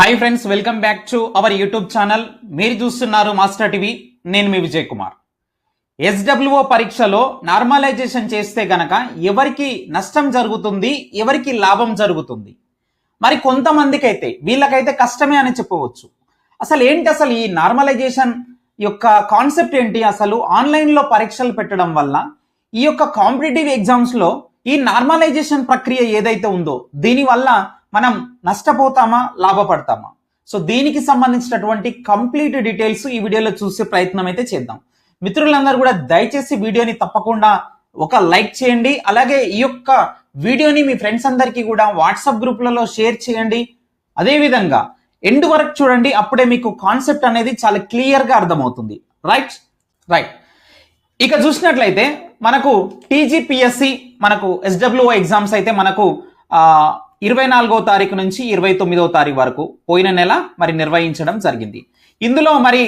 Hi friends welcome back to our YouTube channel మీరు చూస్తున్నారు master TV నేను మీ విజయ్ కుమార్. ఎస్డబ్ల్యూఓ పరీక్షలో నార్మలైజేషన్ చేస్తే గనక ఎవరికి నష్టం జరుగుతుంది ఎవరికి లాభం జరుగుతుంది? మరి కొంతమందికి అయితే వీళ్ళకైతే కష్టమే అని చెప్పవచ్చు. అసలు ఏంటి అసలు ఈ నార్మలైజేషన్ యొక్క కాన్సెప్ట్ ఏంటి? అసలు ఆన్లైన్లో పరీక్షలు పెట్టడం వల్ల ఈ యొక్క కాంపిటేటివ్ ఎగ్జామ్స్లో ఈ నార్మలైజేషన్ ప్రక్రియ ఏదైతే ఉందో దీనివల్ల మనం నష్టపోతామా లాభపడతామా? సో దీనికి సంబంధించినటువంటి కంప్లీట్ డీటెయిల్స్ ఈ వీడియోలో చూసే ప్రయత్నం అయితే చేద్దాం. మిత్రులందరూ కూడా దయచేసి వీడియోని తప్పకుండా ఒక లైక్ చేయండి అలాగే ఈ యొక్క వీడియోని మీ ఫ్రెండ్స్ అందరికీ కూడా వాట్సాప్ గ్రూప్లలో షేర్ చేయండి. అదేవిధంగా ఎండ్ వరకు చూడండి అప్పుడే మీకు కాన్సెప్ట్ అనేది చాలా క్లియర్గా అర్థమవుతుంది. రైట్? రైట్. ఇక చూసినట్లయితే మనకు టీజీపీఎస్సి మనకు ఎస్డబ్ల్యూఓ ఎగ్జామ్స్ అయితే మనకు ఇరవై నాలుగో తారీఖు నుంచి ఇరవై తొమ్మిదో తారీఖు వరకు పోయిన నెల మరి నిర్వహించడం జరిగింది. ఇందులో మరి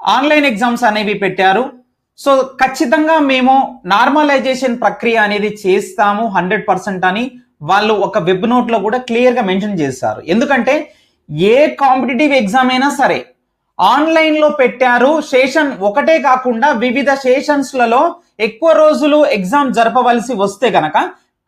ఆన్లైన్ ఎగ్జామ్స్ అనేవి పెట్టారు. సో ఖచ్చితంగా మేము నార్మలైజేషన్ ప్రక్రియ అనేది చేస్తాము హండ్రెడ్ పర్సెంట్ అని వాళ్ళు ఒక వెబ్ నోట్లో కూడా క్లియర్గా మెన్షన్ చేస్తారు ఎందుకంటే ఏ కాంపిటేటివ్ ఎగ్జామ్ అయినా సరే ఆన్లైన్లో పెట్టారు. సెషన్ ఒకటే కాకుండా వివిధ సెషన్స్లలో ఎక్కువ రోజులు ఎగ్జామ్ జరపవలసి వస్తే కనుక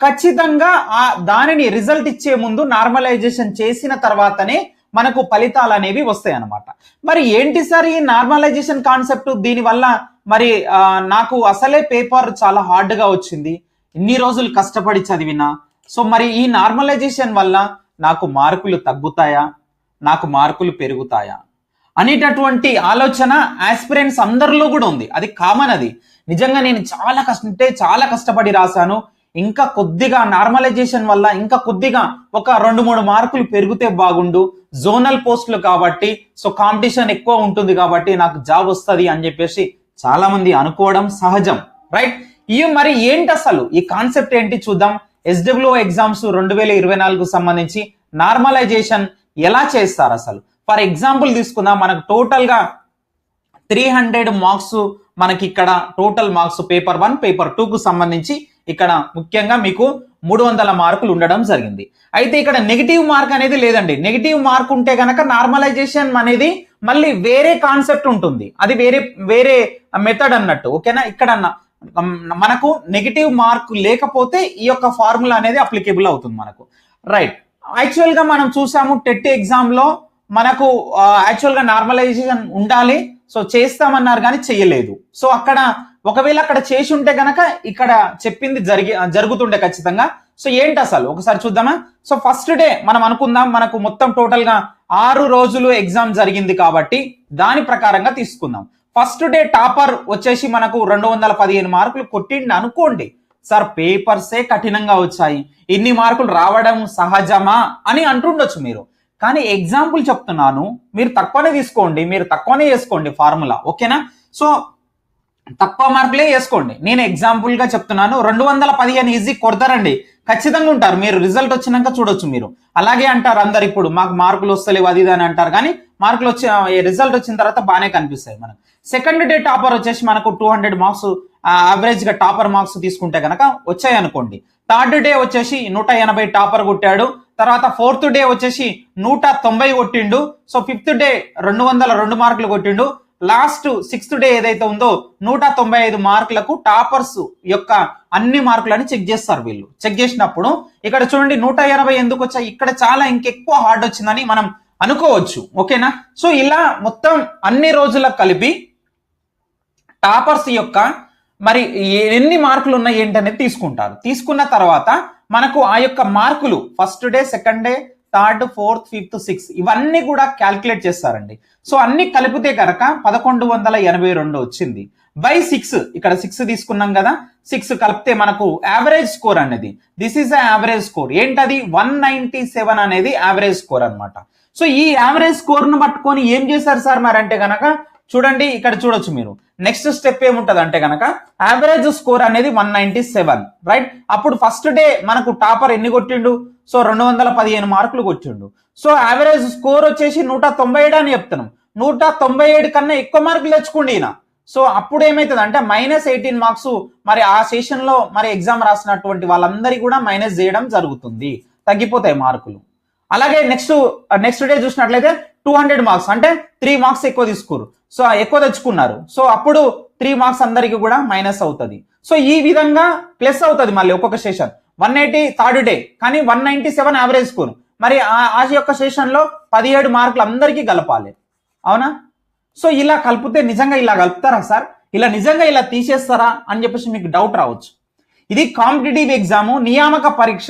ఖచ్చితంగా ఆ దానిని రిజల్ట్ ఇచ్చే ముందు నార్మలైజేషన్ చేసిన తర్వాతనే మనకు ఫలితాలు అనేవి వస్తాయి అన్నమాట మరి ఏంటి సార్ ఈ నార్మలైజేషన్ కాన్సెప్ట్? దీనివల్ల మరి నాకు అసలే పేపర్ చాలా హార్డ్గా వచ్చింది. ఇన్ని రోజులు కష్టపడి చదివినా. సో మరి ఈ నార్మలైజేషన్ వల్ల నాకు మార్కులు తగ్గుతాయా? నాకు మార్కులు పెరుగుతాయా? అనేటటువంటి ఆలోచన ఆస్పిరెంట్స్ అందరిలో కూడా ఉంది. అది కామన్ అది. నిజంగా నేను చాలా కష్ట అంటే చాలా కష్టపడి రాశాను. ఇంకా కొద్దిగా నార్మలైజేషన్ వల్ల ఇంకా కొద్దిగా ఒక రెండు మూడు మార్కులు పెరిగితే బాగుండు. జోనల్ పోస్టులు కాబట్టి సో కాంపిటీషన్ ఎక్కువ ఉంటుంది కాబట్టి నాకు జాబ్ వస్తుంది అని చెప్పేసి చాలా మంది అనుకోవడం సహజం. రైట్ ఇవి మరి ఏంటి అసలు? ఈ కాన్సెప్ట్ ఏంటి చూద్దాం. ఎస్డబ్ల్యూ ఎగ్జామ్స్ రెండు వేల ఇరవై నాలుగు సంబంధించి నార్మలైజేషన్ ఎలా చేస్తారు అసలు? ఫర్ ఎగ్జాంపుల్ తీసుకుందాం. మనకు టోటల్గా త్రీ హండ్రెడ్ మార్క్స్ మనకి ఇక్కడ total marks paper one paper two కు సంబంధించి ఇక్కడ ముఖ్యంగా మీకు మూడు వందల మార్కులు ఉండడం జరిగింది. అయితే ఇక్కడ నెగిటివ్ మార్క్ అనేది లేదండి. నెగిటివ్ మార్క్ ఉంటే కనుక నార్మలైజేషన్ అనేది మళ్ళీ వేరే కాన్సెప్ట్ ఉంటుంది. అది వేరే వేరే మెథడ్ అన్నట్టు. ఓకేనా? ఇక్కడ మనకు నెగిటివ్ మార్క్ లేకపోతే ఈ యొక్క ఫార్ములా అనేది అప్లికేబుల్ అవుతుంది మనకు. రైట్ యాక్చువల్గా మనం చూసాము టెట్ ఎగ్జామ్లో మనకు యాక్చువల్గా నార్మలైజేషన్ ఉండాలి. సో చేస్తామన్నారు కానీ చేయలేదు. సో అక్కడ ఒకవేళ అక్కడ చేసి ఉంటే గనక ఇక్కడ చెప్పింది జరిగి జరుగుతుండే ఖచ్చితంగా. సో ఏంటి అసలు? ఒకసారి చూద్దామా? సో ఫస్ట్ డే మనం అనుకుందాం మనకు మొత్తం టోటల్గా ఆరు రోజులు ఎగ్జామ్ జరిగింది కాబట్టి దాని ప్రకారంగా తీసుకుందాం. ఫస్ట్ డే టాపర్ వచ్చేసి మనకు రెండు వందల పదిహేను మార్కులు కొట్టిండి అనుకోండి. సార్ పేపర్సే కఠినంగా వచ్చాయి. ఇన్ని మార్కులు రావడం సహజమా అని అంటుండొచ్చు మీరు. కానీ ఎగ్జాంపుల్ చెప్తున్నాను. మీరు తక్కువనే తీసుకోండి. మీరు తక్కువనే చేసుకోండి ఫార్ములా ఓకేనా? సో తక్కువ మార్కులే వేసుకోండి. నేను ఎగ్జాంపుల్గా చెప్తున్నాను. రెండు వందల పదిహేను ఈజీ కొడతారండి. ఖచ్చితంగా ఉంటారు. మీరు రిజల్ట్ వచ్చినాక చూడొచ్చు మీరు. అలాగే అంటారు అందరు ఇప్పుడు మాకు మార్కులు వస్తలేవు అది ఇది అని అంటారు. కానీ మార్కులు వచ్చి రిజల్ట్ వచ్చిన తర్వాత బాగానే కనిపిస్తాయి మనకు. సెకండ్ డే టాపర్ వచ్చేసి మనకు టూ హండ్రెడ్ మార్క్స్ యావరేజ్గా టాపర్ మార్క్స్ తీసుకుంటే కనుక వచ్చాయి అనుకోండి థర్డ్ డే వచ్చేసి నూట ఎనభై టాపర్ కొట్టాడు. తర్వాత ఫోర్త్ డే వచ్చేసి నూట తొంభై కొట్టిండు. సో ఫిఫ్త్ డే రెండు వందల రెండు మార్కులు కొట్టిండు. లాస్ట్ సిక్స్త్ డే ఏదైతే ఉందో నూట తొంభై ఐదు మార్కులకు టాపర్స్ యొక్క అన్ని మార్కులని చెక్ చేస్తారు వీళ్ళు. చెక్ చేసినప్పుడు ఇక్కడ చూడండి నూట ఎనభై ఎందుకు వచ్చాయి? ఇక్కడ చాలా ఇంకెక్కువ హార్డ్ వచ్చిందని మనం అనుకోవచ్చు. ఓకేనా? సో ఇలా మొత్తం అన్ని రోజులకు కలిపి టాపర్స్ యొక్క మరి ఎన్ని మార్కులు ఉన్నాయి ఏంటనేది తీసుకుంటారు. తీసుకున్న తర్వాత మనకు ఆ యొక్క మార్కులు first day second day third fourth fifth six ఇవన్నీ కూడా క్యాల్కులేట్ చేస్తారండి. సో అన్ని కలిపితే కనుక పదకొండు వందల ఎనభై రెండు వచ్చింది. బై సిక్స్ ఇక్కడ సిక్స్ తీసుకున్నాం కదా సిక్స్ కలిపితే మనకు యావరేజ్ స్కోర్ అనేది. దిస్ ఈస్ యావరేజ్ స్కోర్ ఏంటది? వన్ నైన్టీ సెవెన్ అనేది యావరేజ్ స్కోర్ అన్నమాట. సో ఈ యావరేజ్ స్కోర్ను పట్టుకొని ఏం చేశారు సార్ మరి అంటే గనక చూడండి ఇక్కడ చూడొచ్చు మీరు. నెక్స్ట్ స్టెప్ ఏముంటది అంటే గనక యావరేజ్ స్కోర్ అనేది వన్ నైన్టీ సెవెన్ రైట్ అప్పుడు ఫస్ట్ డే మనకు టాపర్ ఎన్ని కొట్టిండు? సో రెండు వందల పదిహేను మార్కులు వచ్చిండు సో యావరేజ్ స్కోర్ వచ్చేసి నూట తొంభై ఏడు అని చెప్తున్నాం. నూట తొంభై ఏడు కన్నా ఎక్కువ మార్కులు తెచ్చుకోండి ఈయన. సో అప్పుడు ఏమవుతుంది అంటే మైనస్ ఎయిటీన్ మార్క్స్ మరి ఆ సెషన్లో మరి ఎగ్జామ్ రాసినటువంటి వాళ్ళందరికీ కూడా మైనస్ చేయడం జరుగుతుంది. తగ్గిపోతాయి మార్కులు. అలాగే నెక్స్ట్ నెక్స్ట్ డే చూసినట్లయితే టూ హండ్రెడ్ మార్క్స్ అంటే త్రీ మార్క్స్ ఎక్కువ తీసుకురు. సో ఎక్కువ తెచ్చుకున్నారు. సో అప్పుడు త్రీ మార్క్స్ అందరికీ కూడా మైనస్ అవుతుంది. సో ఈ విధంగా ప్లస్ అవుతుంది మళ్ళీ ఒక్కొక్క session one eighty third day. కానీ one ninety seven average score. మరి ఆ- యొక్క సెషన్లో పదిహేడు మార్కులు అందరికీ కలపాలి. అవునా? సో ఇలా కలిపితే నిజంగా ఇలా కలుపుతారా సార్? ఇలా నిజంగా ఇలా తీసేస్తారా అని చెప్పేసి మీకు డౌట్ రావచ్చు. ఇది కాంపిటేటివ్ ఎగ్జాము నియామక పరీక్ష.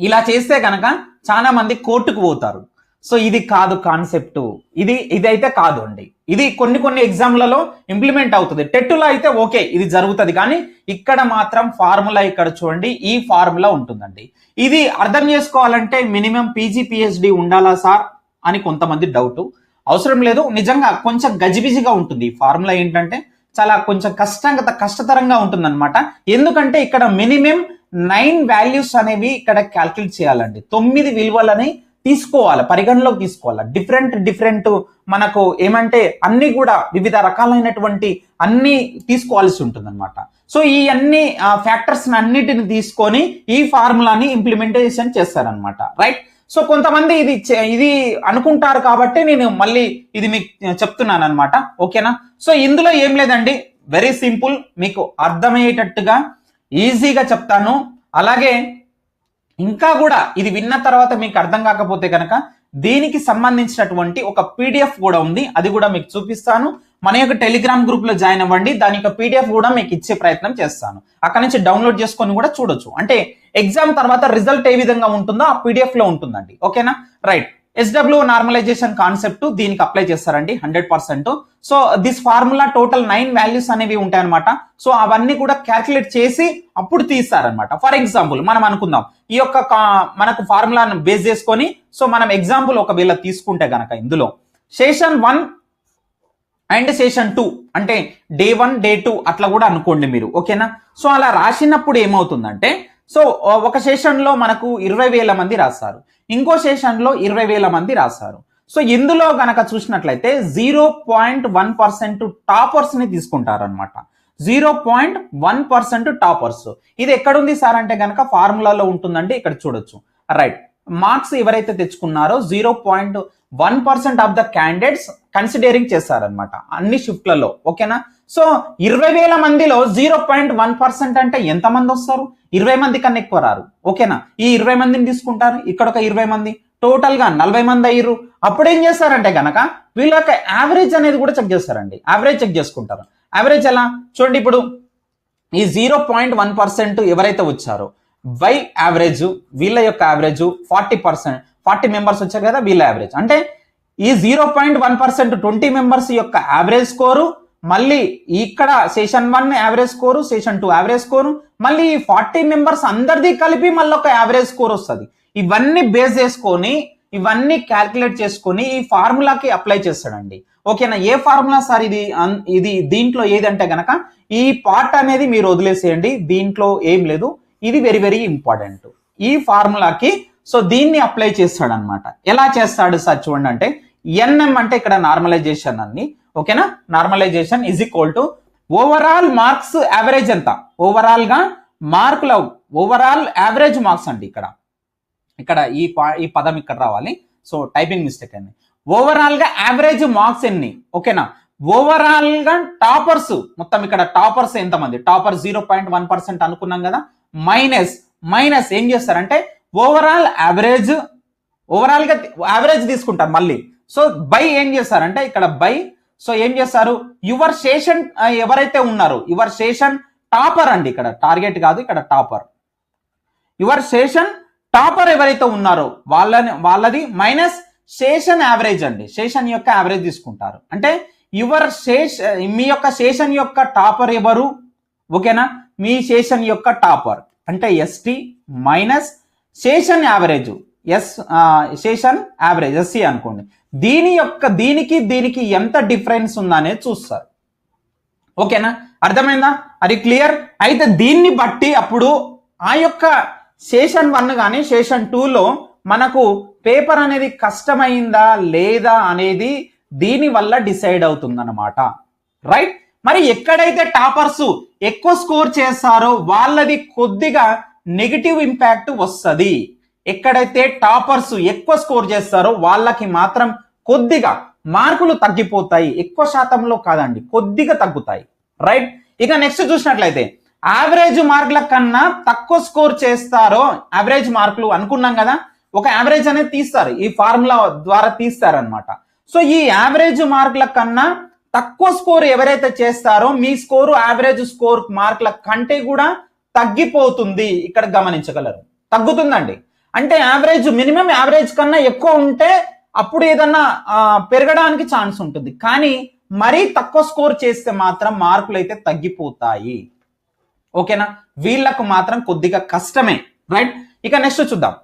ఇలా చేస్తే కనుక చాలా మంది కోర్టుకు పోతారు. సో ఇది కాదు కాన్సెప్ట్. ఇది ఇదైతే కాదు అండి. ఇది కొన్ని కొన్ని ఎగ్జామ్లలో ఇంప్లిమెంట్ అవుతుంది. టెట్టులో అయితే ఓకే ఇది జరుగుతుంది. కానీ ఇక్కడ మాత్రం ఫార్ములా ఇక్కడ చూడండి ఈ ఫార్ములా ఉంటుందండి. ఇది అర్థం చేసుకోవాలంటే మినిమం పీజీ పిహెచ్డి ఉండాలా సార్ అని కొంతమంది డౌట్. అవసరం లేదు నిజంగా కొంచెం గజిబిజిగా ఉంటుంది ఈ ఫార్ములా ఏంటంటే చాలా కొంచెం కష్టంగా కష్టతరంగా ఉంటుంది అనమాట ఎందుకంటే ఇక్కడ మినిమం నైన్ వాల్యూస్ అనేవి ఇక్కడ క్యాల్కులేట్ చేయాలండి. తొమ్మిది విలువలని తీసుకోవాలి పరిగణలోకి తీసుకోవాలి. డిఫరెంట్ డిఫరెంట్ మనకు ఏమంటే అన్ని కూడా వివిధ రకాలైనటువంటి అన్ని తీసుకోవాల్సి ఉంటుంది అనమాట సో ఈ అన్ని ఫ్యాక్టర్స్ అన్నిటిని తీసుకొని ఈ ఫార్ములాని ఇంప్లిమెంటేషన్ చేస్తారనమాట రైట్ సో కొంతమంది ఇది చే- ఇది అనుకుంటారు కాబట్టి నేను మళ్ళీ ఇది మీకు చెప్తున్నాను అనమాట ఓకేనా సో ఇందులో ఏం లేదండి. వెరీ సింపుల్ మీకు అర్థమయ్యేటట్టుగా ఈజీగా చెప్తాను. అలాగే ఇంకా కూడా ఇది విన్న తర్వాత మీకు అర్థం కాకపోతే కనుక దీనికి సంబంధించినటువంటి ఒక పీడిఎఫ్ కూడా ఉంది. అది కూడా మీకు చూపిస్తాను. మన యొక్క టెలిగ్రామ్ గ్రూప్లో జాయిన్ అవ్వండి. దాని యొక్క పీడిఎఫ్ కూడా మీకు ఇచ్చే ప్రయత్నం చేస్తాను. అక్కడ నుంచి డౌన్లోడ్ చేసుకొని కూడా చూడొచ్చు. అంటే ఎగ్జామ్ తర్వాత రిజల్ట్ ఏ విధంగా ఉంటుందో ఆ పీడిఎఫ్లో ఉంటుందండి. ఓకేనా? రైట్. ఎస్డబ్ల్యూ నార్మలైజేషన్ కాన్సెప్ట్ దీనికి అప్లై చేస్తారండి hundred percent so this formula total nine values అనేవి ఉంటాయన్నమాట. సో అవన్నీ కూడా క్యాల్కులేట్ చేసి అప్పుడు తీస్తారనమాట ఫర్ ఎగ్జాంపుల్ మనం అనుకుందాం ఈ యొక్క మనకు ఫార్ములాను బేస్ చేసుకొని సో మనం ఎగ్జాంపుల్ ఒకవేళ తీసుకుంటే గనక ఇందులో. Session one and session two అంటే డే వన్ డే టూ అట్లా కూడా అనుకోండి మీరు ఓకేనా సో అలా రాసినప్పుడు ఏమవుతుందంటే సో ఒక సెషన్లో మనకు ఇరవై వేల మంది రాస్తారు. ఇంకో సెషన్లో ఇరవై వేల మంది రాశారు. సో ఇందులో గనక చూసినట్లయితే జీరో పాయింట్ వన్ పర్సెంట్ టాపర్స్ని తీసుకుంటారనమాట zero point one percent toppers ఇది ఎక్కడుంది సార్? అంటే గనక ఫార్ములాలో ఉంటుందండి ఇక్కడ చూడొచ్చు. రైట్ మార్క్స్ ఎవరైతే తెచ్చుకున్నారో zero point one percent of the candidates considering చేశారనమాట అన్ని షిఫ్ట్లలో ఓకేనా? సో ఇరవై వేల మందిలో జీరో పాయింట్ వన్ పర్సెంట్ అంటే ఎంతమంది వస్తారు? ఇరవై మంది కన్నా ఎక్కువ రారు ఓకేనా? ఈ ఇరవై మందిని తీసుకుంటారు ఇక్కడ ఒక ఇరవై మంది టోటల్గా నలభై మంది అయ్యారు అప్పుడు ఏం చేస్తారంటే కనుక వీళ్ళ యొక్క యావరేజ్ అనేది కూడా చెక్ చేస్తారండి. యావరేజ్ చెక్ చేసుకుంటారు. యావరేజ్ ఎలా? చూడండి ఇప్పుడు ఈ జీరో పాయింట్ వన్ పర్సెంట్ ఎవరైతే వచ్చారో వై యావరేజ్ వీళ్ళ యొక్క average forty percent forty members వచ్చారు కదా వీళ్ళ యావరేజ్ అంటే ఈ zero point one percent twenty members యొక్క యావరేజ్ స్కోరు మళ్ళీ ఇక్కడ session one average score session two average score మళ్ళీ ఈ ఫార్టీ మెంబర్స్ అందరిది కలిపి మళ్ళీ ఒక యావరేజ్ స్కోర్ వస్తుంది. ఇవన్నీ బేస్ చేసుకొని ఇవన్నీ క్యాల్కులేట్ చేసుకొని ఈ ఫార్ములాకి అప్లై చేస్తాడండి. ఓకేనా? ఏ ఫార్ములా సార్ ఇది? ఇది దీంట్లో ఏదంటే గనక ఈ పార్ట్ అనేది మీరు వదిలేసేయండి. దీంట్లో ఏం లేదు. ఇది వెరీ వెరీ ఇంపార్టెంట్ ఈ ఫార్ములాకి సో దీన్ని అప్లై చేస్తాడు అనమాట ఎలా చేస్తాడు సార్ చూడండి అంటే ఎన్ఎం అంటే ఇక్కడ నార్మలైజేషన్ అన్ని ఓకేనా normalization is equal to overall marks average ఎంత? ఓవరాల్గా మార్కుల ఓవరాల్ యావరేజ్ మార్క్స్ అండి ఇక్కడ. ఇక్కడ ఈ ఈ పదం ఇక్కడ రావాలి. సో టైపింగ్ మిస్టేక్ అయింది ఓవరాల్గా యావరేజ్ మార్క్స్ ఎన్ని? ఓకేనా ఓవరాల్గా టాపర్స్ మొత్తం ఇక్కడ టాపర్స్ ఎంతమంది? Topper zero point one percent అనుకున్నాం కదా? మైనస్ మైనస్ ఏం చేస్తారంటే ఓవరాల్ యావరేజ్ ఓవరాల్గా యావరేజ్ తీసుకుంటారు మళ్ళీ. సో బై ఏం చేస్తారంటే ఇక్కడ బై సో ఏం చేస్తారు? యువర్ సేషన్ ఎవరైతే ఉన్నారో యువర్ సేషన్ టాపర్ అండి ఇక్కడ. టార్గెట్ కాదు ఇక్కడ టాపర్ యువర్ సేషన్ టాపర్ ఎవరైతే ఉన్నారో వాళ్ళని వాళ్ళది మైనస్ సేషన్ యావరేజ్ అండి. సేషన్ యొక్క యావరేజ్ తీసుకుంటారు. అంటే యువర్ శేష మీ యొక్క సేషన్ యొక్క టాపర్ ఎవరు? ఓకేనా మీ సేషన్ యొక్క టాపర్. అంటే ST minus session average S session average SC అనుకోండి. దీని యొక్క దీనికి దీనికి ఎంత డిఫరెన్స్ ఉందనేది చూస్తారు. ఓకేనా? అర్థమైందా? అది క్లియర్ అయితే దీన్ని బట్టి అప్పుడు ఆ యొక్క సెషన్ వన్ కానీ సెషన్ టూలో మనకు పేపర్ అనేది కష్టమైందా లేదా అనేది దీని వల్ల డిసైడ్ అవుతుందన్నమాట. రైట్ మరి ఎక్కడైతే టాపర్స్ ఎక్కువ స్కోర్ చేస్తారో వాళ్ళది కొద్దిగా నెగిటివ్ ఇంపాక్ట్ వస్తుంది. ఎక్కడైతే టాపర్స్ ఎక్కువ స్కోర్ చేస్తారో వాళ్ళకి మాత్రం కొద్దిగా మార్కులు తగ్గిపోతాయి. ఎక్కువ శాతంలో కాదండి కొద్దిగా తగ్గుతాయి. రైట్? ఇక నెక్స్ట్ చూసినట్లయితే యావరేజ్ మార్కుల కన్నా తక్కువ స్కోర్ చేస్తారో యావరేజ్ మార్కులు అనుకున్నాం కదా ఒక యావరేజ్ అనేది తీస్తారు. ఈ ఫార్ములా ద్వారా తీస్తారనమాట సో ఈ యావరేజ్ మార్కుల కన్నా తక్కువ స్కోర్ ఎవరైతే చేస్తారో మీ స్కోరు యావరేజ్ స్కోర్ మార్కుల కంటే కూడా తగ్గిపోతుంది. ఇక్కడ గమనించగలరు. తగ్గుతుందండి. అంటే యావరేజ్ మినిమం యావరేజ్ కన్నా ఎక్కువ ఉంటే అప్పుడు ఏదన్నా పెరగడానికి ఛాన్స్ ఉంటుంది. కానీ మరీ తక్కువ స్కోర్ చేస్తే మాత్రం మార్కులు అయితే తగ్గిపోతాయి. ఓకేనా? వీళ్ళకు మాత్రం కొద్దిగా కష్టమే. రైట్? ఇక నెక్స్ట్ చూద్దాం.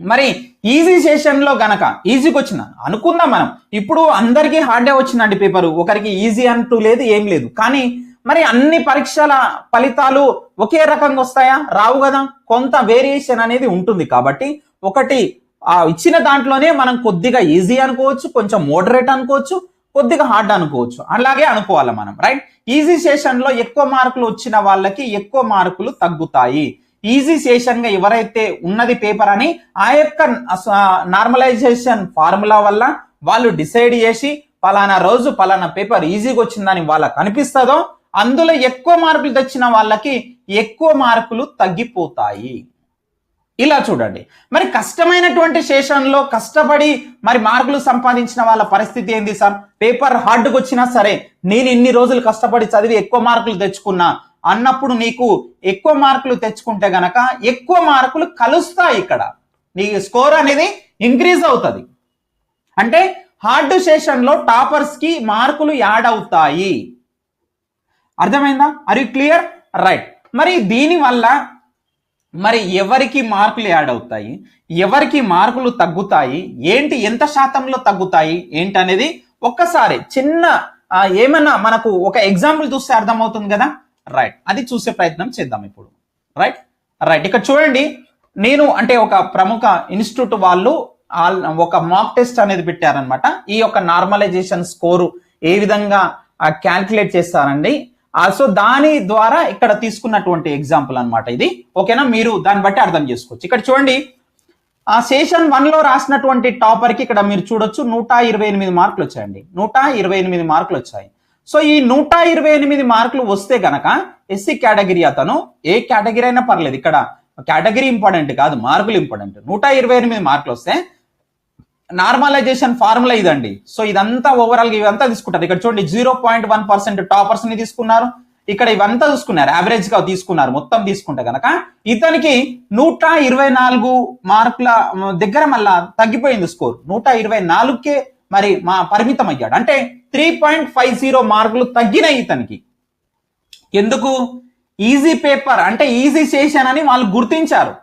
మరి ఈజీ సెషన్లో గనక ఈజీకి వచ్చిన అనుకుందాం మనం. ఇప్పుడు అందరికీ హార్డే వచ్చిందండి పేపర్ ఒకరికి ఈజీ అంటూ లేదు ఏం లేదు. కానీ మరి అన్ని పరీక్షల ఫలితాలు ఒకే రకంగా వస్తాయా? రావు కదా. కొంత వేరియేషన్ అనేది ఉంటుంది కాబట్టి ఒకటి ఆ ఇచ్చిన దాంట్లోనే మనం కొద్దిగా ఈజీ అనుకోవచ్చు కొంచెం మోడరేట్ అనుకోవచ్చు కొద్దిగా హార్డ్ అనుకోవచ్చు. అలాగే అనుకోవాలి మనం రైట్ ఈజీ సెషన్లో ఎక్కువ మార్కులు వచ్చిన వాళ్ళకి ఎక్కువ మార్కులు తగ్గుతాయి. ఈజీ సెషన్గా ఎవరైతే ఉన్నది పేపర్ అని ఆ యొక్క నార్మలైజేషన్ ఫార్ములా వల్ల వాళ్ళు డిసైడ్ చేసి పలానా రోజు పలానా పేపర్ ఈజీగా వచ్చిందని వాళ్ళకి అనిపిస్తుందో అందులో ఎక్కువ మార్కులు తెచ్చిన వాళ్ళకి ఎక్కువ మార్కులు తగ్గిపోతాయి. ఇలా చూడండి. మరి కష్టమైనటువంటి సెషన్లో కష్టపడి మరి మార్కులు సంపాదించిన వాళ్ళ పరిస్థితి ఏంది సార్? పేపర్ హార్డ్కి వచ్చినా సరే నేను ఇన్ని రోజులు కష్టపడి చదివి ఎక్కువ మార్కులు తెచ్చుకున్నా అన్నప్పుడు నీకు ఎక్కువ మార్కులు తెచ్చుకుంటే గనక ఎక్కువ మార్కులు కలుస్తాయి ఇక్కడ. నీ స్కోర్ అనేది ఇంక్రీజ్ అవుతుంది. అంటే హార్డ్ సెషన్లో టాపర్స్కి మార్కులు యాడ్ అవుతాయి. అర్థమైందా? ఆర్ యు క్లియర్ రైట్ మరి దీనివల్ల మరి ఎవరికి మార్కులు యాడ్ అవుతాయి? ఎవరికి మార్కులు తగ్గుతాయి? ఏంటి? ఎంత శాతంలో తగ్గుతాయి? ఏంటి అనేది ఒక్కసారి చిన్న ఏమన్నా మనకు ఒక ఎగ్జాంపుల్ చూస్తే అర్థమవుతుంది కదా? రైట్ అది చూసే ప్రయత్నం చేద్దాం ఇప్పుడు. రైట్ రైట్ ఇక్కడ చూడండి నేను అంటే ఒక ప్రముఖ ఇన్స్టిట్యూట్ వాళ్ళు ఒక మాక్ టెస్ట్ అనేది పెట్టారనమాట ఈ యొక్క నార్మలైజేషన్ స్కోరు ఏ విధంగా క్యాల్కులేట్ చేస్తారండి. సో దాని ద్వారా ఇక్కడ తీసుకున్నటువంటి ఎగ్జాంపుల్ అనమాట ఇది. ఓకేనా మీరు దాన్ని బట్టి అర్థం చేసుకోవచ్చు. ఇక్కడ చూడండి ఆ సెషన్ వన్లో రాసినటువంటి టాపర్కి ఇక్కడ మీరు చూడొచ్చు నూట ఇరవై ఎనిమిది మార్కులు వచ్చాయండి. నూట ఇరవై ఎనిమిది మార్కులు వచ్చాయి. సో ఈ నూట ఇరవై ఎనిమిది మార్కులు వస్తే గనక ఎస్సీ కేటగిరీ అతను ఏ కేటగిరీ అయినా పర్లేదు. ఇక్కడ కేటగిరీ ఇంపార్టెంట్ కాదు మార్కులు ఇంపార్టెంట్. నూట ఇరవై ఎనిమిది మార్కులు వస్తే నార్మలైజేషన్ ఫార్ములా ఇదండి. సో ఇదంతా ఓవరాల్గా ఇవంతా తీసుకుంటారు. ఇక్కడ చూడండి జీరో పాయింట్ వన్ పర్సెంట్ టాపర్స్ని తీసుకున్నారు. ఇక్కడ ఇవంతా చూసుకున్నారు యావరేజ్గా తీసుకున్నారు మొత్తం తీసుకుంటే గనక ఇతనికి నూట ఇరవై నాలుగు మార్కుల దగ్గర మళ్ళా తగ్గిపోయింది స్కోర్ నూట ఇరవై నాలుగుకే మరి మా పరిమితం అయ్యాడు అంటే త్రీ పాయింట్ ఫైవ్ జీరో మార్కులు తగ్గినాయి ఇతనికి. ఎందుకు? ఈజీ పేపర్ అంటే ఈజీ చేశానని వాళ్ళు గుర్తించారు.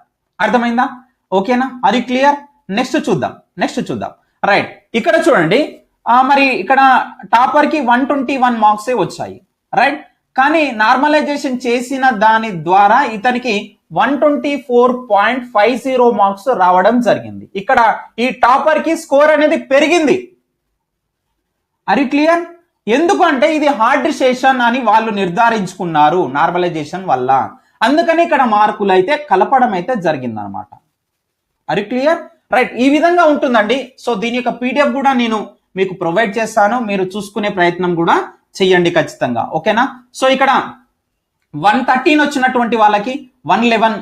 అర్థమైందా? ఓకేనా? అది క్లియర్ నెక్స్ట్ చూద్దాం. నెక్స్ట్ చూద్దాం. రైట్ ఇక్కడ చూడండి. మరి ఇక్కడ టాపర్కి వన్ ట్వంటీ వన్ మార్క్సే వచ్చాయి. రైట్ కానీ నార్మలైజేషన్ చేసిన దాని ద్వారా ఇతనికి one twenty four point five zero marks రావడం జరిగింది. ఇక్కడ ఈ టాపర్కి స్కోర్ అనేది పెరిగింది. అరి క్లియర్ ఎందుకు అంటే ఇది హార్డ్ సెషన్ అని వాళ్ళు నిర్ధారించుకున్నారు నార్మలైజేషన్ వల్ల. అందుకని ఇక్కడ మార్కులు అయితే కలపడం అయితే జరిగిందనమాట. అరి క్లియర్ రైట్ ఈ విధంగా ఉంటుందండి. సో దీని యొక్క పీడిఎఫ్ కూడా నేను మీకు ప్రొవైడ్ చేస్తాను. మీరు చూసుకునే ప్రయత్నం కూడా చెయ్యండి ఖచ్చితంగా. ఓకేనా సో ఇక్కడ వన్ థర్టీన్ వచ్చినటువంటి వాళ్ళకి వన్ లెవెన్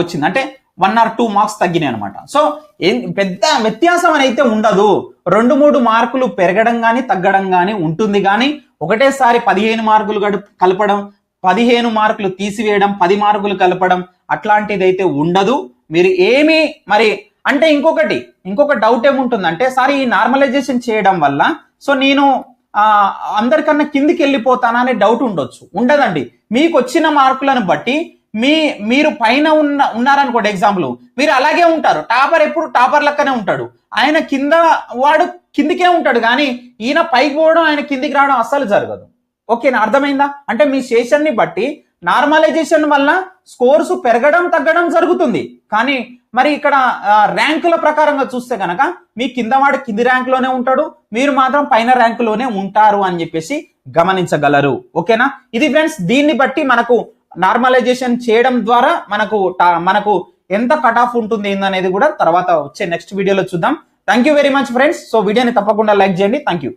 వచ్చింది. అంటే వన్ ఆర్ టూ మార్క్స్ తగ్గినాయి అనమాట సో ఏం పెద్ద వ్యత్యాసం అని అయితే ఉండదు. రెండు మూడు మార్కులు పెరగడం కానీ తగ్గడం కానీ ఉంటుంది కానీ ఒకటేసారి పదిహేను మార్కులు కలపడం పదిహేను మార్కులు తీసివేయడం పది మార్కులు కలపడం అట్లాంటిది అయితే ఉండదు. మీరు ఏమి మరి అంటే ఇంకొకటి ఇంకొక డౌట్ ఏముంటుందంటే సార్ ఈ నార్మలైజేషన్ చేయడం వల్ల సో నేను అందరికన్నా కిందికి వెళ్ళిపోతానా అనే డౌట్ ఉండొచ్చు. ఉండదండి. మీకు వచ్చిన మార్కులను బట్టి మీ మీరు పైన ఉన్న ఉన్నారనుకోండి ఎగ్జాంపుల్ మీరు అలాగే ఉంటారు. టాపర్ ఎప్పుడు టాపర్ లెక్కనే ఉంటాడు. ఆయన కింద వాడు కిందికే ఉంటాడు కానీ ఈయన పైకి పోవడం ఆయన కిందికి రావడం అస్సలు జరగదు. ఓకేనా? అర్థమైందా? అంటే మీ సెషన్ని బట్టి నార్మలైజేషన్ వల్ల స్కోర్స్ పెరగడం తగ్గడం జరుగుతుంది. కానీ మరి ఇక్కడ ర్యాంకుల ప్రకారంగా చూస్తే కనుక మీ కింద వాడు కింది ర్యాంక్లోనే ఉంటాడు మీరు మాత్రం పైన ర్యాంక్లోనే ఉంటారు అని చెప్పేసి గమనించగలరు. ఓకేనా? ఇది ఫ్రెండ్స్ దీన్ని బట్టి మనకు నార్మలైజేషన్ చేయడం ద్వారా మనకు టా- మనకు ఎంత కట్ ఆఫ్ ఉంటుంది ఏందనేది కూడా తర్వాత వచ్చే నెక్స్ట్ వీడియోలో చూద్దాం. Thank you very much friends so వీడియోని తప్పకుండా లైక్ చేయండి. Thank you